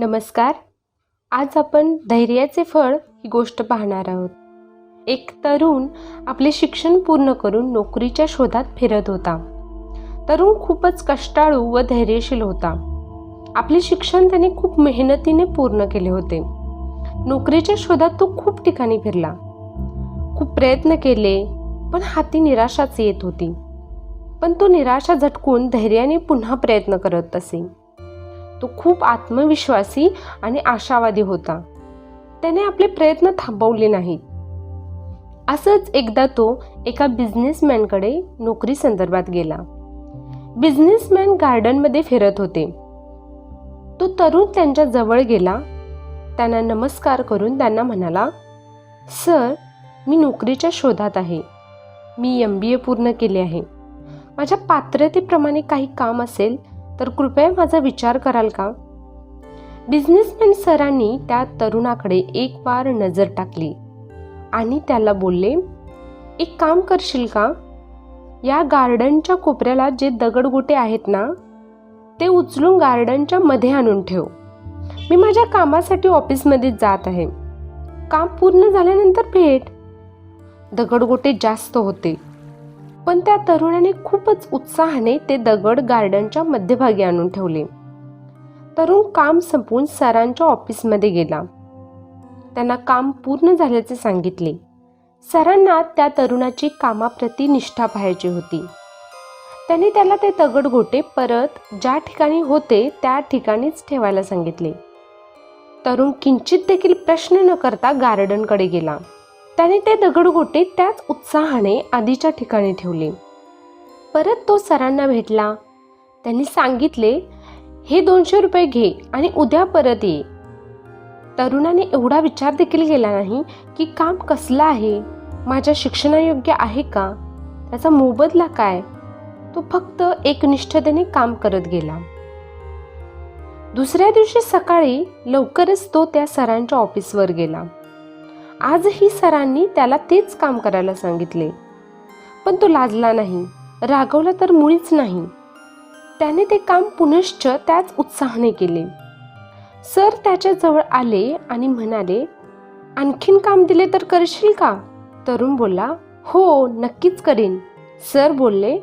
नमस्कार. आज आपण धैर्याचे फळ ही गोष्ट पाहणार आहोत. एक तरुण आपले शिक्षण पूर्ण करून नोकरीच्या शोधात फिरत होता. तरुण खूपच कष्टाळू व धैर्यशील होता. आपले शिक्षण त्याने खूप मेहनतीने पूर्ण केले होते. नोकरीच्या शोधात तो खूप ठिकाणी फिरला. खूप प्रयत्न केले पण हाती निराशाच येत होती. पण तो निराशा झटकून धैर्याने पुन्हा प्रयत्न करत असे. तो खूप आत्मविश्वासी आणि आशावादी होता. त्याने आपले प्रयत्न थांबवले नाहीत. असंच एकदा तो एका बिझनेसमॅनकडे नोकरी संदर्भात गेला. बिझनेसमॅन गार्डनमध्ये फिरत होते. तो तरुण त्यांच्या जवळ गेला. त्यांना नमस्कार करून त्यांना म्हणाला सर मी नोकरीच्या शोधात आहे. मी एम बी ए पूर्ण केले आहे. माझ्या पात्रतेप्रमाणे काही काम असेल तर कृपया माझा विचार कराल का? बिझनेसमॅन सरांनी त्या तरुणाकडे एक वार नजर टाकली आणि त्याला बोलले एक काम करशील का? या गार्डनच्या कोपऱ्याला जे दगडगोटे आहेत ना ते उचलून गार्डनच्या मध्ये आणून ठेव. मी माझ्या कामासाठी ऑफिसमध्ये जात आहे. काम पूर्ण झाल्यानंतर भेट. दगडगोटे जास्त होते. पण त्या तरुणाने खूपच उत्साहाने ते दगड गार्डनच्या मध्यभागी आणून ठेवले. तरुण काम संपवून सरांच्या ऑफिसमध्ये गेला. त्यांना काम पूर्ण झाल्याचे सांगितले. सरांना त्या तरुणाची कामाप्रती निष्ठा पाहायची होती. त्याने त्याला ते दगड गोटे परत ज्या ठिकाणी होते त्या ठिकाणीच ठेवायला सांगितले. तरुण किंचित देखील प्रश्न न करता गार्डनकडे गेला. त्याने ते दगडगोटे त्याच उत्साहाने आधीच्या ठिकाणी ठेवले. परत तो सरांना भेटला. त्यांनी सांगितले हे दोनशे रुपये घे आणि उद्या परत ये. तरुणाने एवढा विचार देखील केला नाही की काम कसलं आहे माझ्या शिक्षणायोग्य आहे का त्याचा मोबदला काय? तो फक्त एकनिष्ठतेने काम करत गेला. दुसऱ्या दिवशी सकाळी लवकरच तो त्या सरांच्या ऑफिसवर गेला. आजही सरांनी त्याला तेच काम करायला सांगितले. पण तो लाजला नाही रागवला तर मुळीच नाही. त्याने ते काम पुनश्च त्याच उत्साहाने केले. सर त्याच्याजवळ आले आणि म्हणाले आणखीन काम दिले तर करशील का? तरुण बोलला हो नक्कीच करेन. सर बोलले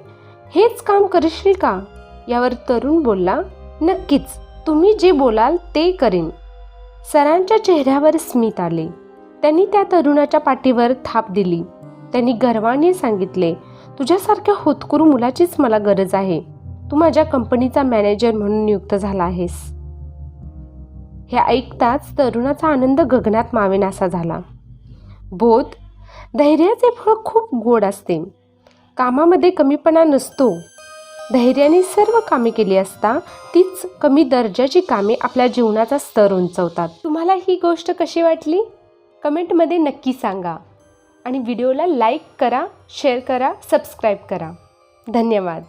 हेच काम करशील का? यावर तरुण बोलला नक्कीच तुम्ही जे बोलाल ते करेन. सरांच्या चेहऱ्यावर स्मित आले. त्यांनी त्या तरुणाच्या पाठीवर थाप दिली. त्यांनी गर्वाने सांगितले तुझ्यासारख्या होतकुरू मुलाचीच मला गरज आहे. तू माझ्या कंपनीचा मॅनेजर म्हणून नियुक्त झाला आहेस. हे ऐकताच तरुणाचा आनंद गगनात मावेनासा झाला. बोध धैर्याचे फळ खूप गोड असते. कामामध्ये कमीपणा नसतो. धैर्याने सर्व कामे केली असता तीच कमी दर्जाची कामे आपल्या जीवनाचा स्तर उंचवतात. तुम्हाला ही गोष्ट कशी वाटली? कमेंटमध्ये नक्की सांगा. आणि व्हिडिओला लाईक करा शेअर करा सबस्क्राईब करा. धन्यवाद.